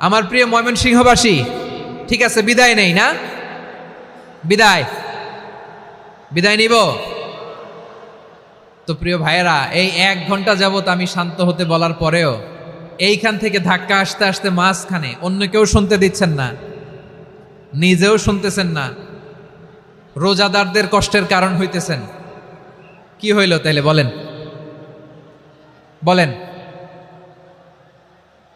আমার প্রিয় ময়মনসিংহবাসী, ঠিক আছে, বিদায় নেই না? বিদায়। বিদায় নিব। তো প্রিয় ভাইয়েরা, এই এক ঘণ্টা যাবত আমি শান্ত হতে বলার পরেও এইখান থেকে ধাক্কা আসতে আসতে মাঝখানে অন্য কেউ শুনতে দিচ্ছেন না, নিজেও শুনতেছেন না, রোজাদারদের কষ্টের কারণ হইতেছেন। কি হইল তাইলে বলেন। বলেন।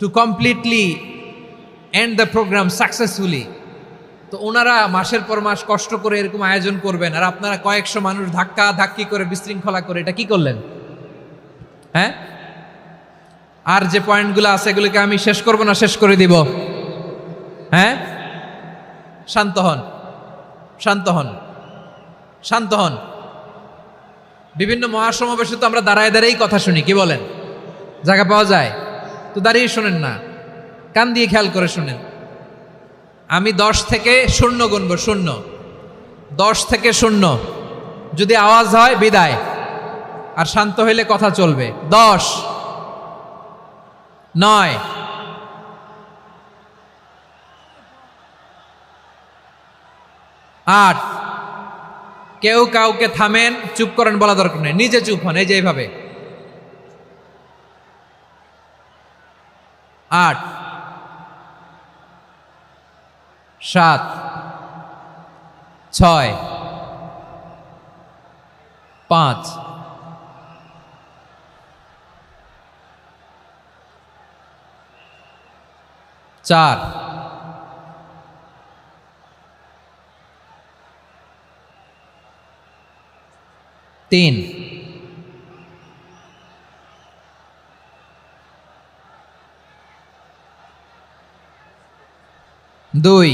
to completely end the program successfully তো ওনারা মাসের পর মাস কষ্ট করে এরকম আয়োজন করবেন, আর আপনারা কয়েকশো মানুষ ধাক্কা ধাক্কি করে, বিশৃঙ্খলা করে, এটা কি করলেন? হ্যাঁ? আর যে পয়েন্টগুলো আছে, এগুলোকে আমি শেষ করব না, শেষ করে দিব? হ্যাঁ? শান্ত হন শান্ত হন শান্ত হন। বিভিন্ন মহাসমাবেশে তো আমরা দাঁড়ায় দাঁড়িয়েই কথা শুনি, কি বলেন? জায়গা পাওয়া যায়? তো দাঁড়িয়ে শোনেন না। কান দিয়ে খেয়াল করে শোনেন। আমি দশ থেকে শূন্য গুনব, শূন্য। দশ থেকে শূন্য। যদি আওয়াজ হয়, বিদায়। আর শান্ত হইলে কথা চলবে। দশ। নয়। আট। কেউ কাউকে থামেন, চুপ করেন বলা দরকার নেই। নিজে চুপ হন, এই যে এইভাবে। আট সাত ছয় পাঁচ চার তিন দুই।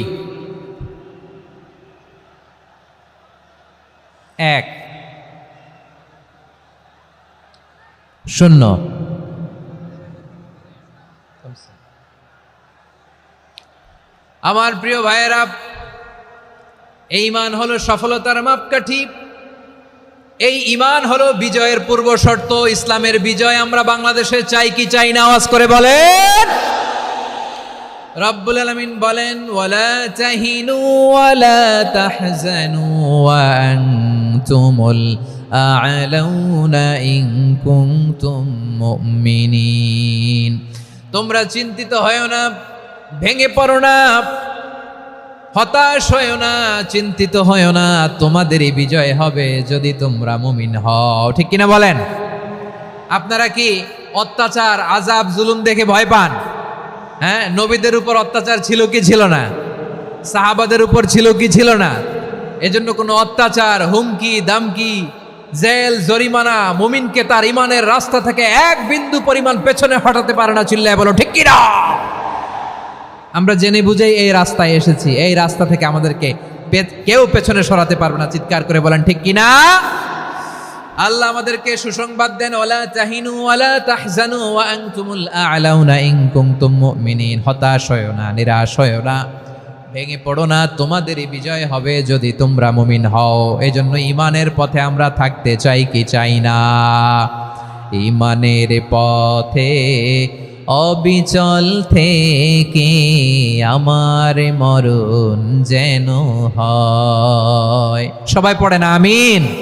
এক। শূন্য। আমার প্রিয় ভাইয়েরা এই ইমান হলো সফলতার মাপকাঠি। এই ইমান হলো বিজয়ের পূর্ব শর্ত ইসলামের বিজয়। আমরা বাংলাদেশে চাই কি, চাই না, আওয়াজ করে বলেন। রব্বুল আলামিন বলেন মুমিনিন। তোমরা চিন্তিত হয়ো না, ভেঙে পড়ো না, হতাশ হয়েও না, চিন্তিত হয়েও না, তোমাদেরই বিজয় হবে যদি তোমরা মুমিন হও। ঠিক কিনা বলেন? আপনারা কি অত্যাচার আজাব জুলুম দেখে ভয় পান? হ্যাঁ নবীদের উপর অত্যাচার ছিল কি ছিল না? সাহাবাদের উপর ছিল কি ছিল না? এজন্য কোনো অত্যাচার, হুমকি, দামকি, জেল, জরিমানা, মুমিনকে তার ইমানের রাস্তা থেকে এক বিন্দু পরিমাণ পেছনে হটাতে পারে না চিল্লায় বলো, ঠিক কিনা? আমরা জেনে বুঝেই এই রাস্তায় এসেছি। এই রাস্তা থেকে আমাদেরকে কেউ পেছনে সরাতে পারবে না, চিৎকার করে বলেন, ঠিক কিনা? আল্লাহ আমাদেরকে সুসংবাদ দেন, ওয়ালা তাহিনু ওয়ালা তাহজানু ওয়া আনতুমুল আ'লাউনা ইন কুনতুম মুমিনিন। হতাশ হয়ো না, নিরাশ হয়ো না। ভেঙে পড়ো না, তোমাদেরই বিজয় হবে যদি তোমরা মুমিন হও। এজন্য ইমানের পথে আমরা থাকতে চাই কি চাই না। ইমানের পথে অবিচল থেকে আমার মরণ যেন হয়। সবাই পড়ে না, আমিন।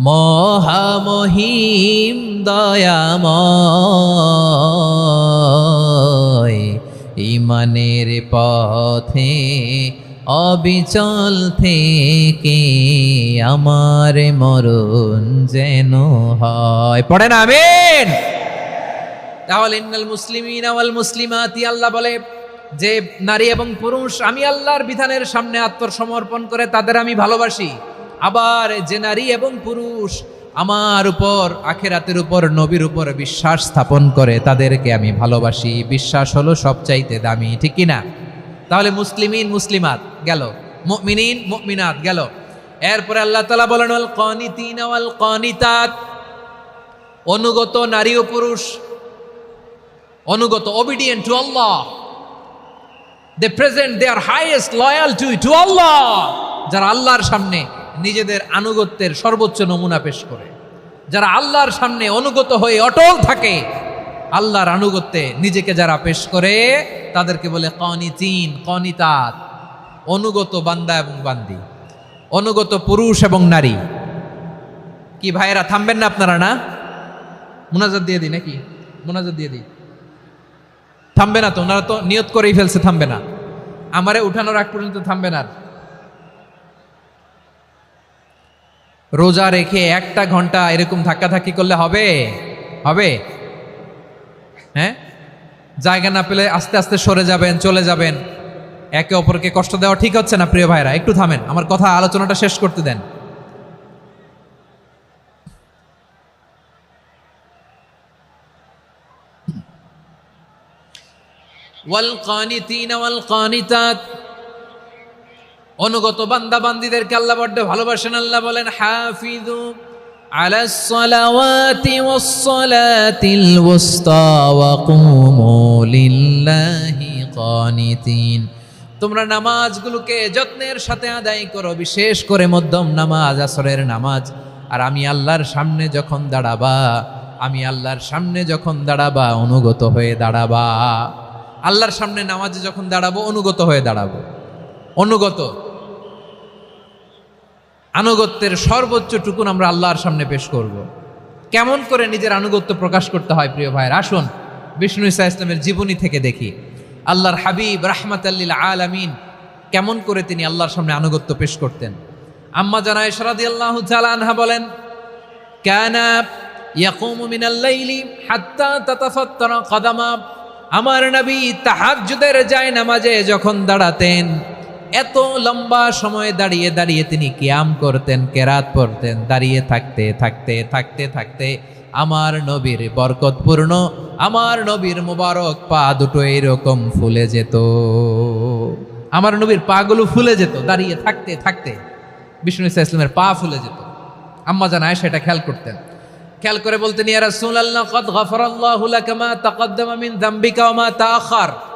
মহামহিম দয়াময়, ইমানের পথে অবিচল থেকে আমার মরণ যেন হয়। পড়েন, আমিন। তাহলে ইন্নাল মুসলিমিন ওয়াল মুসলিমাতি, আল্লাহ বলে, যে নারী এবং পুরুষ, আমি আল্লাহর বিধানের সামনে আত্মসমর্পণ করে তাদের আমি ভালোবাসি। আবার যে নারী এবং পুরুষ আমার উপর, আখেরাতের উপর, নবীর উপর বিশ্বাস স্থাপন করে, তাদেরকে আমি ভালোবাসি। বিশ্বাস হলো সবচাইতে দামি, ঠিক কি না? তাহলে মুসলিমিন, মুসলিমাত গেল, মুমিনিন, মুমিনাত গেল। এরপরে আল্লাহ তাআলা বলেন, ওয়াল কানিতিন ওয়াল কনিতাত। অনুগত নারী ও পুরুষ, অনুগত obedient to Allah they present they are highest loyal to to Allah যারা আল্লাহর সামনে নিজেদের আনুগত্যের সর্বোচ্চ নমুনা পেশ করে। যারা আল্লাহর সামনে অনুগত হয়ে অটল থাকে, আল্লাহর আনুগত্যে নিজেকে যারা পেশ করে, তাদেরকে বলে কনি কনিতিন, কনিতাত, অনুগত বান্দা এবং বান্দি, অনুগত পুরুষ এবং নারী। কি ভাইয়েরা, থামবেন না আপনারা না? মোনাজাত দিয়ে দিই নাকি? মোনাজাত দিয়ে দিই। থামবে না তো, ওনারা তো নিয়ত করেই ফেলছে, থামবে না। আমারে উঠানোর আগ পর্যন্ত থামবে না আর। রোজা রেখে একটা ঘন্টা এরকম ধাক্কাধাক্কি করলে হবে হবে হ্যাঁ জায়গা না পেলে আস্তে আস্তে সরে যাবেন চলে যাবেন একে অপরকে কষ্ট দেওয়া ঠিক হচ্ছে না প্রিয় ভাইরা একটু থামেন আমার কথা আলোচনাটা শেষ করতে দেন والقانتين والقانتات অনুগত বান্দা বান্দিদেরকে আল্লাহ বড্ড ভালোবাসেন আল্লাহ বলেন হাফিজু على الصلوات والصلاة الوسطى وقوموا لله قانتين তোমরা নামাজগুলোকে যত্নের সাথে আদায় করো বিশেষ করে মধ্যম নামাজ আসরের নামাজ আর আমি আল্লাহর সামনে যখন দাঁড়াবা আমি আল্লাহর সামনে যখন দাঁড়াবা অনুগত হয়ে দাঁড়াবা আল্লাহর সামনে নামাজে যখন দাঁড়াবো অনুগত হয়ে দাঁড়াবো অনুগত আনুগত্যের সর্বোচ্চ টুকুন আমরা আল্লাহর সামনে পেশ করব। কেমন করে নিজের আনুগত্য প্রকাশ করতে হয়, প্রিয় ভাইয়ের? আসুন, বিষ্ণু ইসা ইসলামের জীবনী থেকে দেখি। আল্লাহর হাবিব রাহমাত রাহমাতাল্লিল আলামিন কেমন করে তিনি আল্লাহর সামনে আনুগত্য পেশ করতেন। আম্মা জানা ইশরাদি আল্লাহ আনহা বলেন, কানা ইয়াকুমু মিনাল লাইলি হাত্তা তাতাফাত্তারা কদামা। আমার নবী তাহাজ্জুদের যায় নামাজে যখন দাঁড়াতেন এত লম্বা সময় দাঁড়িয়ে দাঁড়িয়ে তিনি কিয়াম করতেন, কেরাত পড়তেন, দাঁড়িয়ে থাকতে থাকতে থাকতে থাকতে আমার নবীর বরকতপূর্ণ আমার নবীর মুবারক পা দুটো এরকম ফুলে যেত। আমার নবীর পাগুলো ফুলে যেত, দাঁড়িয়ে থাকতে থাকতে বিষ্ণু ইসা ইসলামের পা ফুলে যেত। আম্মা জান আয়েশা এটা খেয়াল করতেন। খেয়াল করে বলতেন, ইয়া রাসূলুল্লাহ, কদ গফারাল্লাহু লাকা মা তাকদ্দামা মিন যামবিকা মা তাআখার।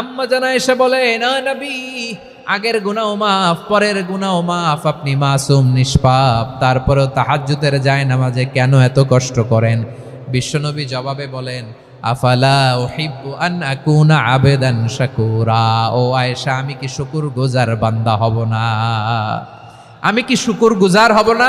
আম্মা জানা এসে বলে, না নবী, আগের গুনাও মাফ, পরের গুনাও মাফ, আপনি মাসুম, নিষ্পাপ, তারপরেও তাহাজ্জুদের যায় নামাজে কেন এত কষ্ট করেন? বিশ্বনবী জবাবে বলেন আন ও আয়েশা, আমি কি শুকুর গুজার বান্দা হব না? আমি কি শুকুর গুজার হব না?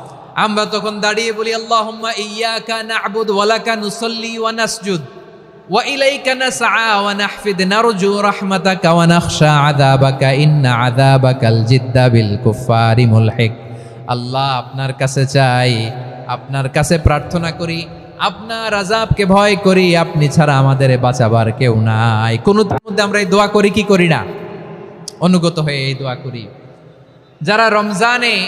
আমরা তখন দাঁড়িয়ে বলি লাকা নুসাল্লি আল্লাহ আপনার কাছে চাই, আপনার কাছে প্রার্থনা করি, আপনার আজাবকে ভয় করি, আপনি ছাড়া আমাদের বাঁচাবার কেউ নাই। কোন মধ্যে আমরা এই দোয়া করি, কি করি না? অনুগত হয়ে এই দোয়া করি। যারা রমজানে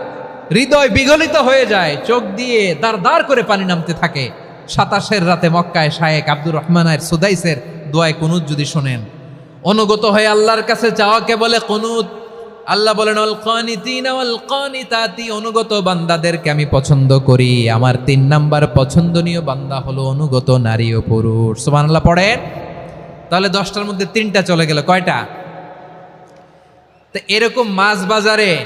হৃদয় বিগলিত হয়ে যায়, চোখ দিয়ে দাঁড় দাঁড় করে পানি নামতে থাকে। সাতাশের রাতে মক্কায় শায়েক আব্দুর রহমানের সুদাইসের দোয়ায় কুনুত যদি শোনেন। অনুগত হয়ে আল্লাহর কাছে চাওয়াকে বলে কুনুত? আল্লাহ বলেন অনুগত বান্দাদেরকে আমি পছন্দ করি। আমার তিন নাম্বার পছন্দনীয় বান্দা হলো অনুগত নারী ও পুরুষ। সুবহানাল্লাহ, পড়েন? তাহলে দশটার মধ্যে তিনটা চলে গেল। কয়টা? তো এরকম মাছ বাজারে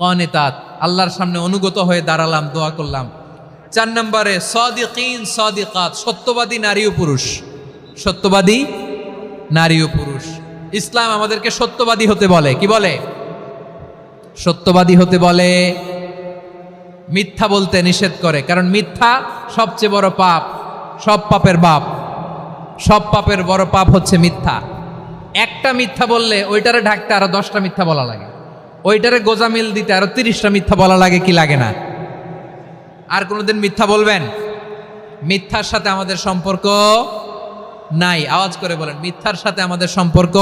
কনেতাত আল্লাহর সামনে অনুগত হয়ে দাঁড়ালাম, দোয়া করলাম। চার নম্বরে, সদিকিন সদিকাত, সত্যবাদী নারী ও পুরুষ। সত্যবাদী নারী ও পুরুষ। ইসলাম আমাদেরকে সত্যবাদী হতে বলে। কি বলে? সত্যবাদী হতে বলে, মিথ্যা বলতে নিষেধ করে। কারণ মিথ্যা সবচেয়ে বড় পাপ, সব পাপের বাপ। সব পাপের বড় পাপ হচ্ছে মিথ্যা। একটা মিথ্যা বললে ওইটারে ঢাকতে আরও দশটা মিথ্যা বলা লাগে। ওইটারে গোজামিল দিতে আরও তিরিশটা মিথ্যা বলা লাগে কি লাগে না? আর কোনোদিন মিথ্যা বলবেন? মিথ্যার সাথে আমাদের সম্পর্ক নাই। আওয়াজ করে বলেন, মিথ্যার সাথে আমাদের সম্পর্ক